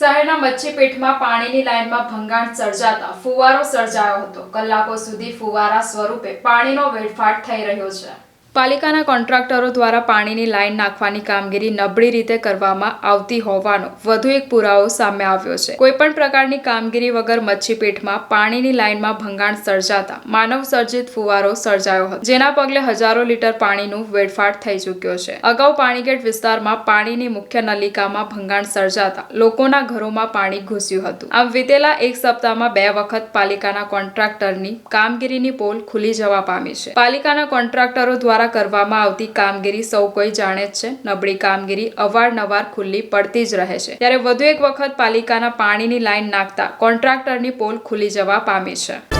શહેરના મચ્છીપીઠમાં પાણીની લાઇનમાં ભંગાણ સર્જાતા ફુવારો સર્જાયો હતો. કલાકો સુધી ફુવારા સ્વરૂપે પાણીનો વેડફાટ થઈ રહ્યો છે. પાલિકાના કોન્ટ્રાક્ટરો દ્વારા પાણીની લાઇન નાખવાની કામગીરી નબળી રીતે કરવામાં આવતી હોવાનો વધુ એક પુરાવો સામે આવ્યો છે. કોઈપણ પ્રકારની કામગીરી વગર મચ્છીપીઠમાં પાણીની લાઇનમાં ભંગાણ સર્જાતા માનવ સર્જિત ફુવારો સર્જાયો હતો, જેના પગલે હજારો લીટર પાણીનું વેડફાટ થઈ ચૂક્યો છે. અગાઉ પાણીગેટ વિસ્તારમાં પાણીની મુખ્ય નલિકામાં ભંગાણ સર્જાતા લોકોના ઘરોમાં પાણી ઘૂસ્યું હતું. આમ વીતેલા એક સપ્તાહમાં બે વખત પાલિકાના કોન્ટ્રાક્ટરની કામગીરીની પોલ ખુલી જવા પામી છે. પાલિકાના કોન્ટ્રાક્ટરો દ્વારા કરવામાં આવતી કામગીરી સૌ કોઈ જાણે જ છે. નબળી કામગીરી અવારનવાર ખુલ્લી પડતી જ રહે છે. ત્યારે વધુ એક વખત પાલિકાના પાણીની લાઈન નાખતા કોન્ટ્રાક્ટરની પોલ ખુલી જવા પામી છે.